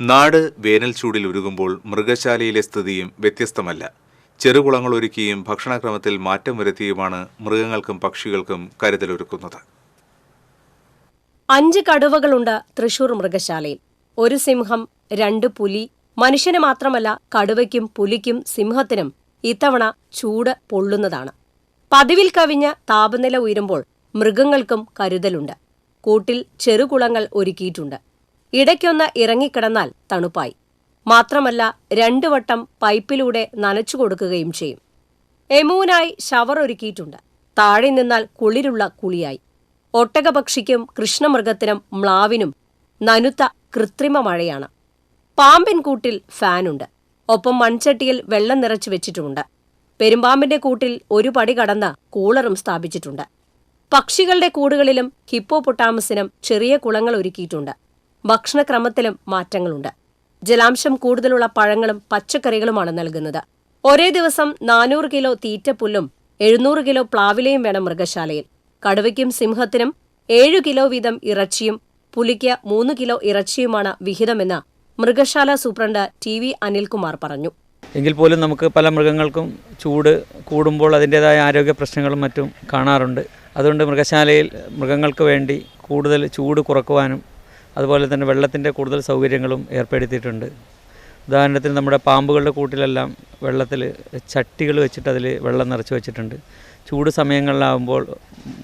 നാട് വേനൽ ചൂടിൽ ഉരുകുമ്പോൾ മൃഗശാലയിലെ സ്ഥിതിയും വ്യത്യസ്തമല്ല. ചെറുകുളങ്ങൾ ഒരുക്കിയും ഭക്ഷണക്രമത്തിൽ മാറ്റം വരുത്തിയുമാണ് മൃഗങ്ങൾക്കും പക്ഷികൾക്കും കരുതലൊരുക്കുന്നത്. അഞ്ച് കടുവകളുണ്ട് തൃശൂർ മൃഗശാലയിൽ. ഒരു സിംഹം രണ്ട് പുലി മനുഷ്യന് മാത്രമല്ല കടുവയ്ക്കും പുലിക്കും സിംഹത്തിനും ഇത്തവണ ചൂട് പൊള്ളുന്നതാണ്. പതിവിൽ കവിഞ്ഞ് താപനില ഉയരുമ്പോൾ മൃഗങ്ങൾക്കും കരുതലുണ്ട്. കൂട്ടിൽ ചെറുകുളങ്ങൾ ഒരുക്കിയിട്ടുണ്ട്. ഇടയ്ക്കൊന്ന് ഇറങ്ങിക്കിടന്നാൽ തണുപ്പായി. മാത്രമല്ല രണ്ടു വട്ടം പൈപ്പിലൂടെ നനച്ചു കൊടുക്കുകയും ചെയ്യും. എമുവിനായി ഷവർ ഒരുക്കിയിട്ടുണ്ട്. താഴെ നിന്നാൽ കുളിരുള്ള കുളിയായി. ഒട്ടകപക്ഷിക്കും കൃഷ്ണമൃഗത്തിനും മ്ലാവിനും നനുത്ത കൃത്രിമ മഴയാണ്. പാമ്പിൻ കൂട്ടിൽ ഫാനുണ്ട്. ഒപ്പം മൺചട്ടിയിൽ വെള്ളം നിറച്ചു വെച്ചിട്ടുമുണ്ട്. പെരുമ്പാമ്പിന്റെ കൂട്ടിൽ ഒരു പടി കടന്ന് കൂളറും സ്ഥാപിച്ചിട്ടുണ്ട്. പക്ഷികളുടെ കൂടുകളിലും ഹിപ്പോപൊട്ടാമസിനും ചെറിയ കുളങ്ങൾ ഒരുക്കിയിട്ടുണ്ട്. ഭക്ഷണക്രമത്തിലും മാറ്റങ്ങളുണ്ട്. ജലാംശം കൂടുതലുള്ള പഴങ്ങളും പച്ചക്കറികളുമാണ് നൽകുന്നത്. ഒരേ ദിവസം നാനൂറ് കിലോ തീറ്റപ്പുല്ലും എഴുന്നൂറ് കിലോ പ്ലാവിലയും വേണം മൃഗശാലയിൽ. കടുവയ്ക്കും സിംഹത്തിനും ഏഴു കിലോ വീതം ഇറച്ചിയും പുലിക്ക് മൂന്ന് കിലോ ഇറച്ചിയുമാണ് വിഹിതമെന്ന് മൃഗശാല സൂപ്രണ്ട് ടി വി അനിൽകുമാർ പറഞ്ഞു. എങ്കിൽ പോലും നമുക്ക് പല മൃഗങ്ങൾക്കും ചൂട് കൂടുമ്പോൾ അതിന്റേതായ ആരോഗ്യ പ്രശ്നങ്ങളും മറ്റും കാണാറുണ്ട്. അതുകൊണ്ട് മൃഗശാലയിൽ മൃഗങ്ങൾക്ക് വേണ്ടി കൂടുതൽ ചൂട് കുറക്കുവാനും അതുപോലെ തന്നെ വെള്ളത്തിന്റെ കൂടുതൽ സൗകര്യങ്ങളും ഏർപ്പെടുത്തിയിട്ടുണ്ട്. ഉദാഹരണത്തിന് നമ്മുടെ പാമ്പുകളുടെ കൂട്ടിലെല്ലാം വെള്ളത്തിൽ ചട്ടികൾ വെച്ചിട്ട് അതിൽ വെള്ളം നിറച്ച് വെച്ചിട്ടുണ്ട്. ചൂട് സമയങ്ങളിലാവുമ്പോൾ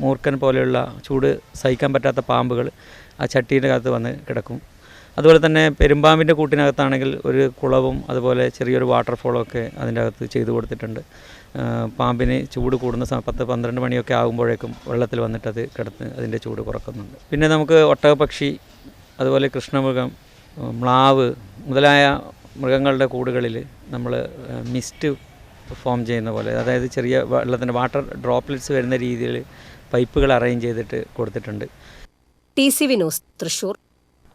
മൂർക്കൻ പോലെയുള്ള ചൂട് സഹിക്കാൻ പറ്റാത്ത പാമ്പുകൾ ആ ചട്ടീന്റെ അകത്ത് വന്ന് കിടക്കും. അതുപോലെ തന്നെ പെരുമ്പാമ്പിന്റെ കൂട്ടിനകത്താണെങ്കിൽ ഒരു കുളവും അതുപോലെ ചെറിയൊരു വാട്ടർഫോളും ഒക്കെ അതിന്റെ അകത്ത് ചെയ്തു കൊടുത്തിട്ടുണ്ട്. പാമ്പിന് ചൂട് കൂടുന്ന പത്ത് പന്ത്രണ്ട് മണിയൊക്കെ ആകുമ്പോഴേക്കും വെള്ളത്തിൽ വന്നിട്ട് അത് അതിന്റെ ചൂട് കുറക്കുന്നുണ്ട്. പിന്നെ നമുക്ക് ഒട്ടകപക്ഷി അതുപോലെ കൃഷ്ണമൃഗം മ്ലാവ് മുതലായ മൃഗങ്ങളുടെ കൂടുകളിൽ നമ്മൾ മിസ്റ്റ് ഫോം ചെയ്യുന്ന പോലെ അതായത് ചെറിയ വെള്ളത്തിന്റെ വാട്ടർ ഡ്രോപ്ലെറ്റ്സ് വരുന്ന രീതിയിൽ പൈപ്പുകൾ അറേഞ്ച് ചെയ്തിട്ട് കൊടുത്തിട്ടുണ്ട്. T C Vinos Thrissur